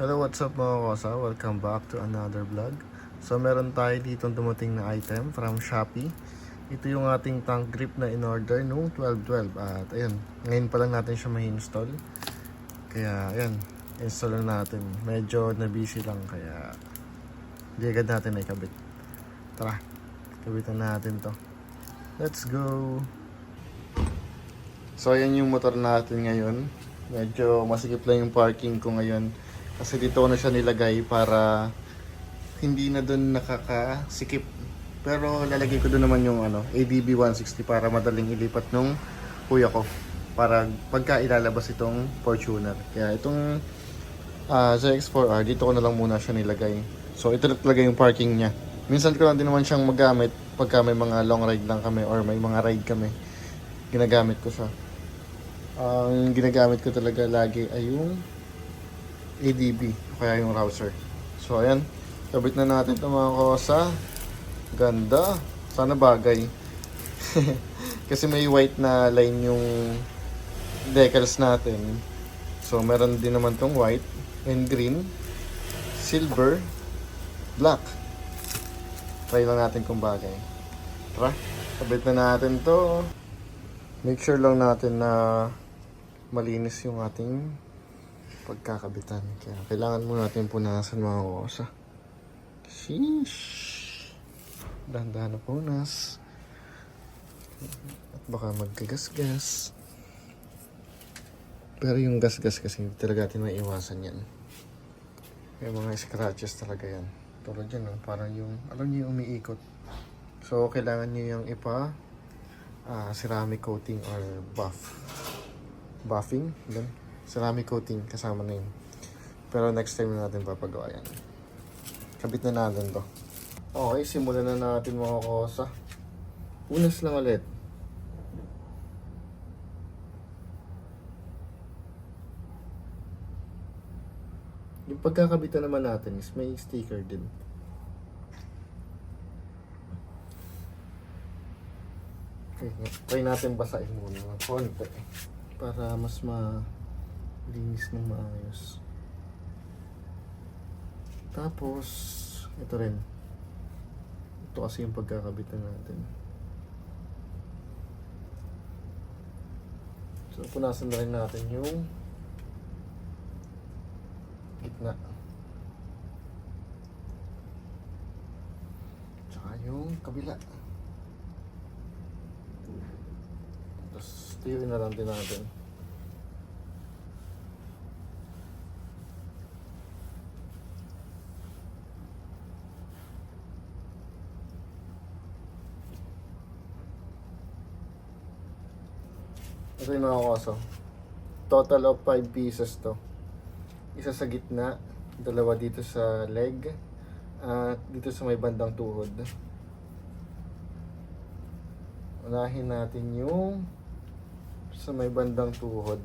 Hello, what's up mga kosa? Welcome back to another vlog. So meron tayo dito dumating na item from Shopee. Ito yung ating tank grip na in-order noong 12-12. At ayun, ngayon pa lang natin siya may install. Kaya ayun, install na natin. Medyo na busy lang kaya hindi agad natin na ikabit. Tara, kabitan natin to. Let's go! So ayan yung motor natin ngayon. Medyo masigip lang yung parking ko ngayon. Kasi dito na siya nilagay para hindi na doon nakakasikip. Pero lalagay ko doon naman yung ano, ADB 160 para madaling ilipat nung kuya ko. Para pagka ilalabas itong Fortuner. Kaya itong ah, ZX4R, dito ko na lang muna siya nilagay. So ito na talaga yung parking niya. Minsan ko lang din naman siyang magamit pagka may mga long ride lang kami or may mga ride kami. Ginagamit ko siya. Ang ginagamit ko talaga lagi ay yung ADB o kaya yung router. So ayan, kabit na natin ito mga kosa. Ganda. Sana bagay. Kasi may white na line yung decals natin. So meron din naman tong white and green, silver, black. Try lang natin kung bagay. Tara, kabit na natin to. Make sure lang natin na malinis yung ating pagkakabitan. Kaya kailangan mo natin punasan mga kosa. Sheesh. Dahan-dahan na punas. At baka magkagasgas. Pero yung gasgas kasi talaga natin maiwasan yan. May mga scratches talaga yan. Tulad yan, no? parang yung, alam niyo yung umiikot. So, kailangan niyo yung ipa ah, ceramic coating or buff. Buffing, ganun. Ceramic coating, kasama na yun. Pero next time na natin papagawa yan. Kabit na natin to. Okay, simulan na natin mga kosa. Unas lang ulit. Yung pagkakabitan naman natin is may sticker din. Okay, try natin basahin muna ng konti para mas malinis ng maayos. Tapos, ito rin. Ito kasi yung pagkakabitan natin. So, punasan na rin natin yung gitna. Tsaka yung kabila. Tapos, tiyoin na lang din natin. Ito yung mga koso. Total of 5 pieces to. Isa sa gitna, dalawa dito sa leg, at dito sa may bandang tuhod. Unahin natin yung sa may bandang tuhod.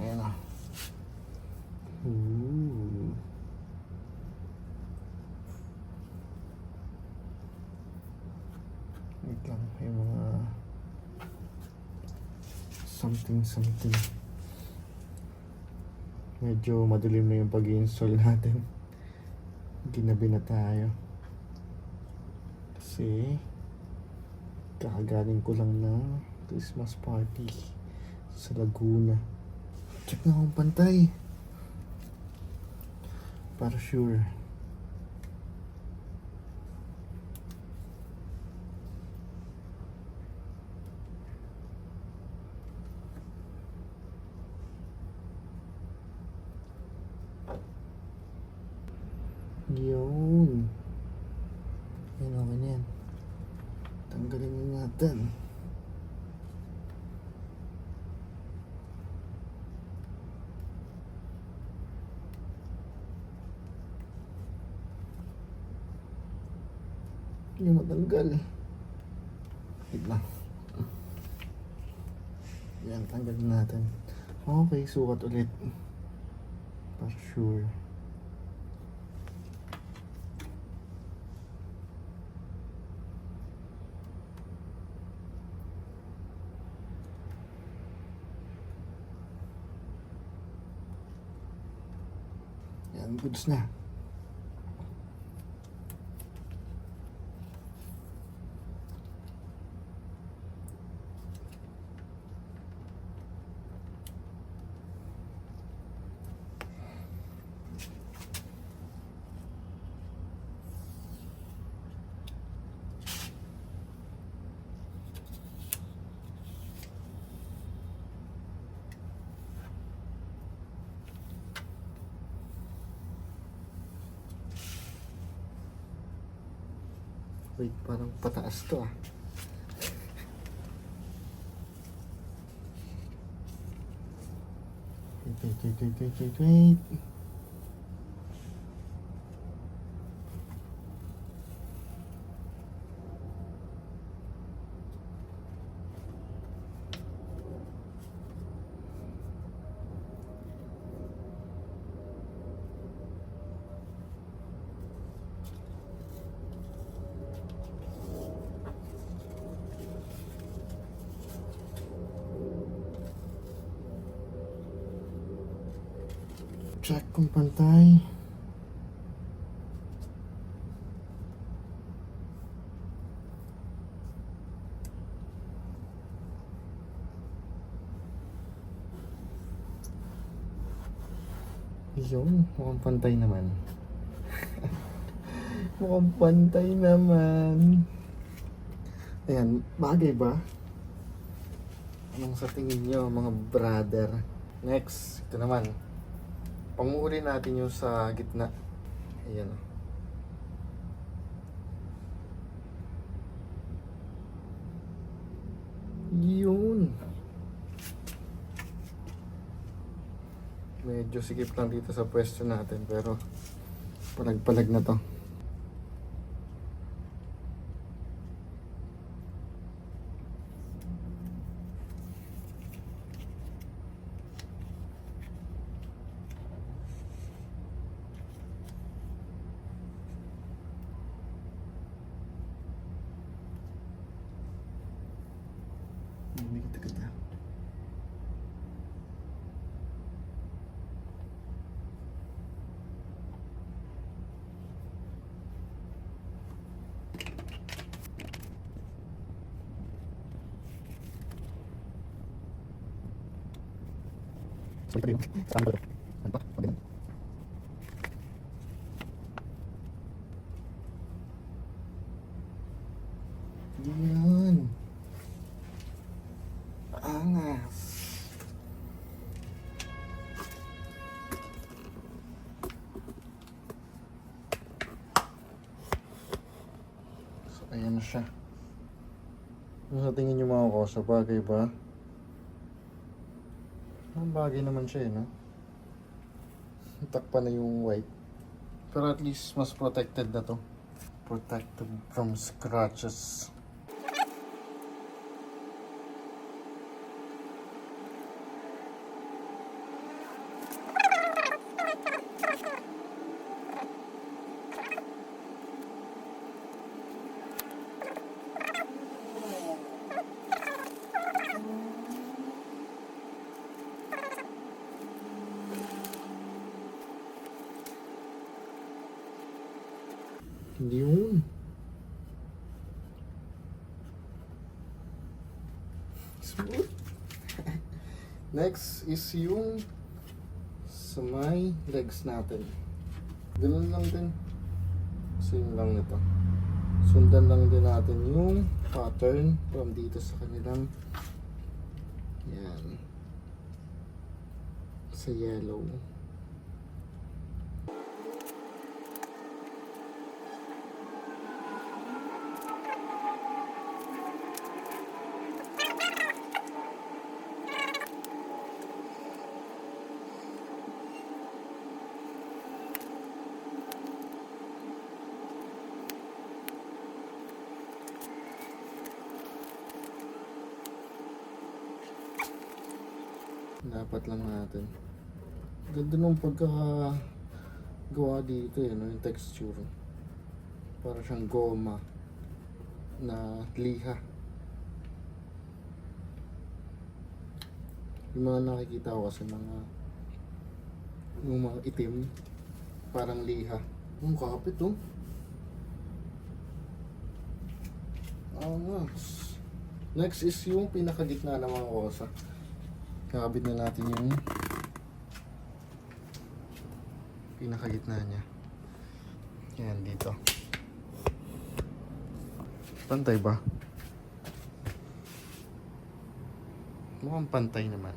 Ayan o. Ooh. Wait lang, may mga something something. Medyo madilim na yung pag-install natin. Ginabi na tayo. Kasi kakagaling ko lang na Christmas party sa Laguna. Check na akong pantay. Para sure. Yun. Yan, okay na yan. Tanggalin na natin. Hindi matanggal. Wait lang. Yan, tanggalin natin. Okay, sukat ulit. For sure. Yan, goods na. Wait, parang pataas to ah. Wait, wait, wait, wait, wait, wait, Check kung pantay. Yun, mukhang pantay naman. mukhang pantay naman. Ayan, bagay ba? Anong sa tingin nyo, mga brother? Next, ito naman. Panguuli natin yung sa gitna. Ayan. Yun. Medyo sikip lang dito sa pwesto natin pero palag-palag na to. Sorry pa rin. Saan ba ito? Ano pa? Magaling. Yan. Angas. So, ayan siya. Sa tingin niyo mga kosa? Bagay ba? Ang bagay naman siya eh, no? Takpan na yung white. Pero at least mas protected na to. Protected from scratches. Yun. Smooth. Next is yung sa may legs natin. Ganun lang din. Same lang nito. Sundan lang din natin yung pattern from dito sa kanilang yan sa yellow. Dapat lang natin. Ganda nung pagka gawa dito eh, no? yung texture. Para siyang goma na liha. Yung mga nakikita ko kasi mga yung mga itim parang liha. Ang kapit oh. Angas. Next is yung pinakagitna ng mga kosa. Kakabit na natin yung pinakagitna niya. Yan, dito. Pantay ba? Mukhang pantay naman.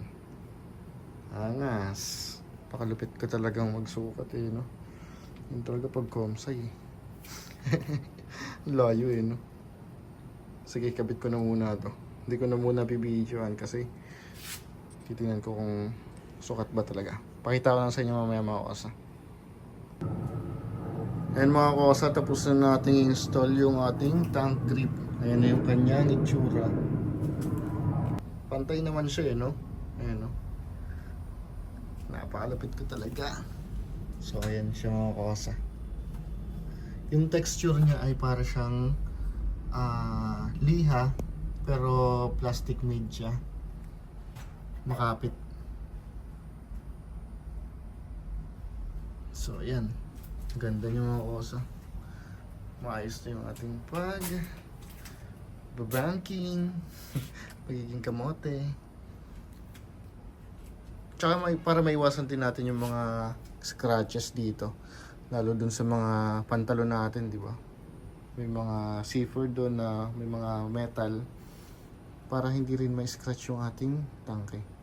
Angas. Pakalupit ko talagang magsukat eh, no? Yun talaga pag komsay eh. Layo eh, no? Sige, kabit ko na muna to. Hindi ko na muna bibidyoan kasi titingnan ko kung sukat ba talaga. Pakita ko lang sa inyo mamaya mga kosa. Ayan mga kosa, tapos na nating install yung ating tank grip. Ayan na yung kanyang itsura. Pantay naman siya eh, no? Ayan, no? Napakalapit ko talaga. So, ayan siya mga kosa. Yung texture niya ay para siyang ah, liha, pero plastic made siya. Makapit. So, ayan. Ganda niya mga kosa. Maayos na yung ating pag babanking pagiging kamote tsaka may, para maiwasan din natin yung mga scratches dito lalo dun sa mga pantalon natin di ba may mga zipper doon na may mga metal para hindi rin may scratch yung ating tangke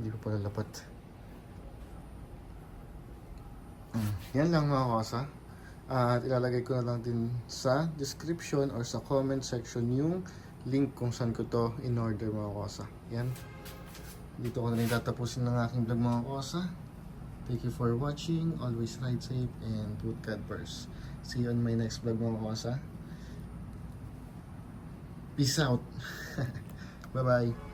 hindi ko pala lapat Mm, yan lang mga kosa. At ilalagay ko na lang din sa description or sa comment section yung link kung saan ko to in order mga kosa. Yan. Dito ko na rin tatapusin ng aking vlog mga kosa. Thank you for watching. Always ride safe and put God first. See you on my next vlog mga kosa. Peace out. Bye-bye.